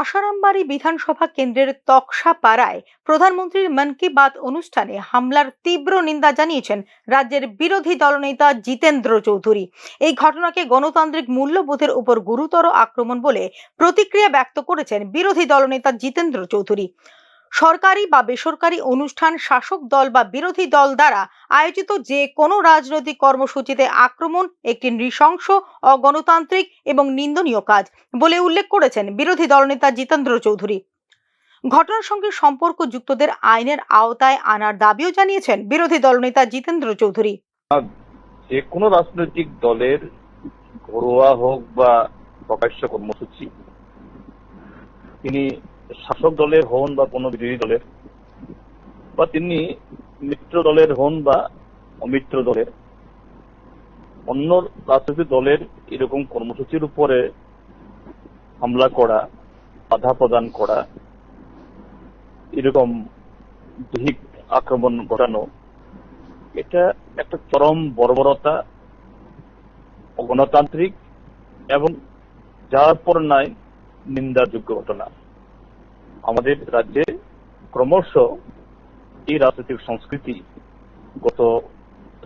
আসারামবাড়ি বিধানসভা কেন্দ্রের তকসা পাড়ায় প্রধানমন্ত্রীর মন কি বাত অনুষ্ঠানে হামলার তীব্র নিন্দা জানিয়েছেন রাজ্যের বিরোধী দলনেতা জিতেন্দ্র চৌধুরী। এই ঘটনাকে গণতান্ত্রিক মূল্যবোধের উপর গুরুতর আক্রমণ বলে প্রতিক্রিয়া ব্যক্ত করেছেন বিরোধী দলনেতা জিতেন্দ্র চৌধুরী। সরকারি বা বেসরকারি অনুষ্ঠান, শাসক দল বা বিরোধী দল দ্বারা আয়োজিত যে কোনো রাজনৈতিক কর্মসূচিতে আক্রমণ একটি নৃশংস, অগণতান্ত্রিক এবং নিন্দনীয় কাজ বলে উল্লেখ করেছেন বিরোধী দলনেতা জিতেন্দ্র চৌধুরী। ঘটনার সঙ্গে সম্পর্কযুক্তদের আইনের আওতায় আনার দাবিও জানিয়েছেন বিরোধী দলনেতা জিতেন্দ্র চৌধুরী। যে কোনো রাজনৈতিক দলের ঘরোয়া হোক বা প্রকাশ্য কর্মসূচি, তিনি শাসক দলের হন বা কোনো বিরোধী দলের, বা তিনি মিত্র দলের হন বা অমিত্র দলের, অন্য রাজনৈতিক দলের এরকম কর্মসূচির উপরে হামলা করা, বাধা প্রদান করা, এরকম দৈহিক আক্রমণ ঘটানো, এটা একটা চরম বর্বরতা, অগণতান্ত্রিক এবং যার পর নাই নিন্দাযোগ্য ঘটনা। আমাদের রাজ্যে ক্রমশ এই রাজনৈতিক সংস্কৃতি গত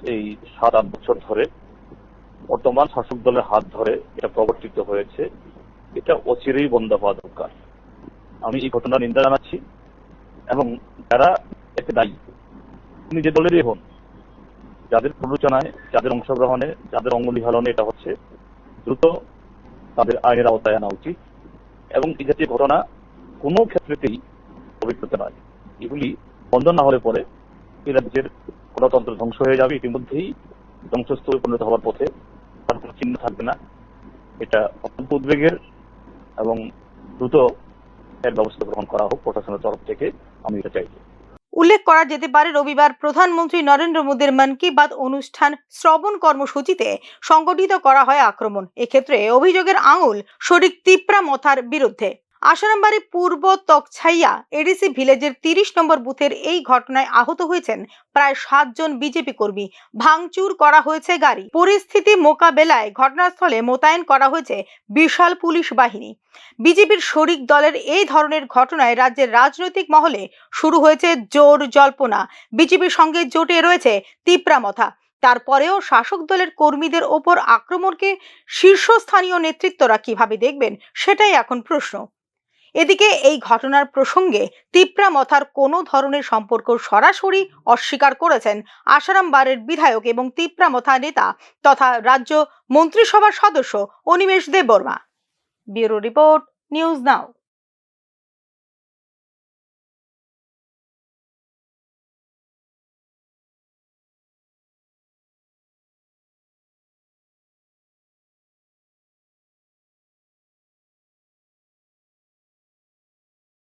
এই সাত, আট বছর ধরে বর্তমান শাসক দলের হাত ধরে এটা প্রবর্তিত হয়েছে। এটা অচিরেই বন্ধ হওয়া দরকার। আমি এই ঘটনা নিন্দা জানাচ্ছি এবং যারা এতে দায়ী যে দলেরই হন, যাদের প্ররোচনায়, যাদের অংশগ্রহণে, যাদের অঙ্গুলি এটা হচ্ছে, দ্রুত তাদের আইনের আওতায় আনা উচিত। এবং এই জাতীয় ঘটনা কোনো ক্ষেত্রেতেই পবিত্রতা নয় এগুলি বন্ধ না হলে পরে এই রাজ্যের গণতন্ত্র ধ্বংস হয়ে যাবে। ইতিমধ্যেই ধ্বংসস্তূপে পরিণত হওয়ার পথে তার কোনো চিহ্ন থাকবে না। এটা অত্যন্ত উদ্বেগের এবং দ্রুত এর ব্যবস্থা গ্রহণ করা হোক প্রশাসনের তরফ থেকে। আমি এটা চাইছি। উল্লেখ করা যেতে পারে, রবিবার প্রধানমন্ত্রী নরেন্দ্র মোদীর মন কি বাত অনুষ্ঠান শ্রবণ কর্মসূচিতে সংগঠিত করা হয় আক্রমণ। এক্ষেত্রে অভিযোগের আঙুল শরিক তিপ্রা মথার বিরুদ্ধে। আসারামবাড়ি পূর্ব তকছাইয়া এডিসি ভিলেজের তিরিশ নম্বর বুথের এই ঘটনায় আহত হয়েছেন প্রায় সাতজন বিজেপি কর্মী। ভাঙচুর করা হয়েছে গাড়ি। পরিস্থিতি মোকাবেলায় ঘটনাস্থলে মোতায়েন করা হয়েছে বিশাল পুলিশ বাহিনী। বিজেপির শরিক দলের এই ধরনের ঘটনায় রাজ্যের রাজনৈতিক মহলে শুরু হয়েছে জোর জল্পনা। বিজেপির সঙ্গে জোটে রয়েছে তিপ্রামথা তারপরেও শাসক দলের কর্মীদের ওপর আক্রমণকে শীর্ষস্থানীয় নেতৃত্বরা কীভাবে দেখবেন, সেটাই এখন প্রশ্ন। এদিকে এই ঘটনার প্রসঙ্গে তিপ্রা মথার কোনো ধরনের সম্পর্ক সরাসরি অস্বীকার করেছেন আসারামবাড়ের বিধায়ক এবং তিপ্রা মথা নেতা তথা রাজ্য মন্ত্রিসভার সদস্য Animesh Debbarma. Bureau report, news now.